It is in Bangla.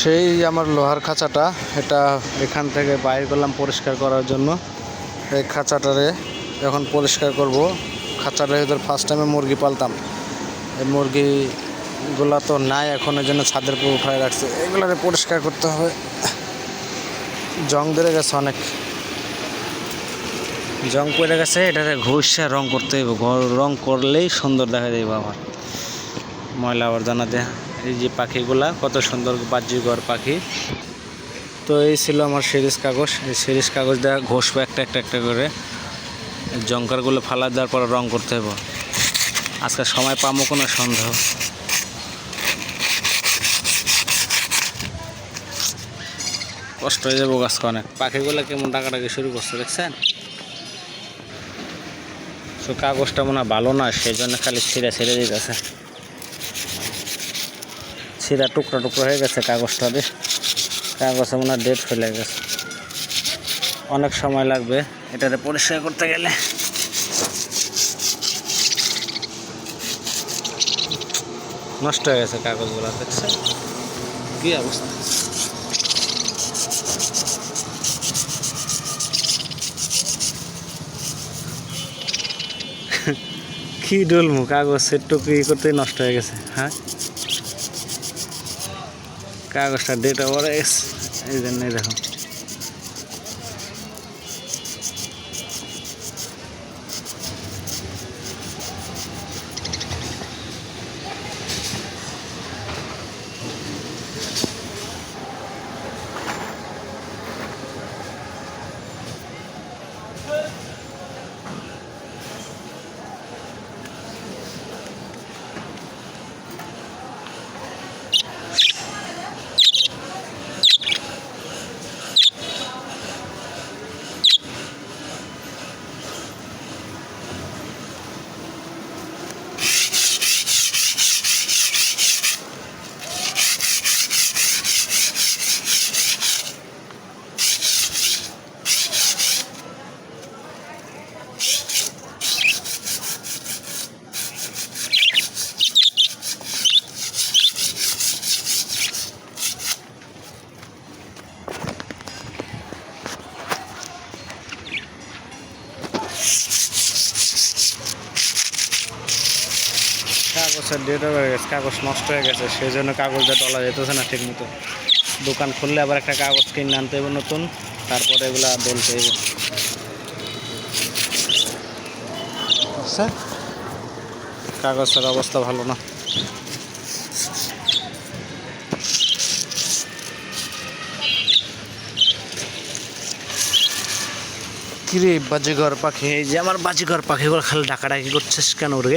সেই আমার লোহার খাঁচাটা, এটা এখান থেকে বাইর করলাম পরিষ্কার করার জন্য। এই খাঁচাটারে এখন পরিষ্কার করব। খাঁচাটার ভিতর ফার্স্ট টাইমে মুরগি পালতাম। এই মুরগিগুলা তো নাই, এখন এই জন্য ছাদের উপর উঠায় রাখছে। এগুলারে পরিষ্কার করতে হবে। জং ধরে গেছে অনেক। জং পড়ে গেছে, এটাতে ঘষে রং করতে হইব। রং করলেই সুন্দর দেখা যাইব আমার ময়লা আবর্জনা দেয়া। এই যে পাখিগুলা, কত সুন্দর বাহ্যিকর পাখি। তো এই ছিল আমার সিরিজ কাগজ। এই সিরিজ কাগজ দেওয়া ঘষবো একটা একটা একটা করে। জঙ্কারগুলো ফালা দেওয়ার পর রং করতে হবে আজকে সময় পাবো কোনো সন্দেহ। কষ্ট হয়ে যাব গাছকে অনেক। পাখিগুলো কেমন ডাকাডাকি শুরু করছে, দেখছেন? তো কাগজটা মনে ভালো না সেই জন্য খালি ছিঁড়ে ছিঁড়ে দিতেছে। ছিঁড়া টুকরা টুকরা হয়ে গেছে কাগজটা দিয়ে কাগজে মনে হয় ডেট ফেলে গেছে। অনেক সময় লাগবে এটাতে পরিষ্কার করতে গেলে। নষ্ট হয়ে গেছে কাগজগুলো, দেখছে? কি অবস্থা? কি ডলমু, কাগজ টুকরি করতে নষ্ট হয়ে গেছে হ্যাঁ? কাগজটা ডেট ওভার গেছে এই জন্যই দেখো। কাগজের ডেট হয়ে গেছে কাগজ নষ্ট হয়ে গেছে সেই জন্য কাগজটা ডলা যেতেছে না ঠিক মতো। দোকান খুললে আবার একটা কাগজ কিনে আনতে হবে নতুন তারপরে এগুলা ডলতে হবে কাগজের অবস্থা ভালো না। কিরে বাজিঘর পাখি? এই যে আমার বাজিঘর পাখিগুলো খালি ডাকাডাকি করছিস কেন ওরে?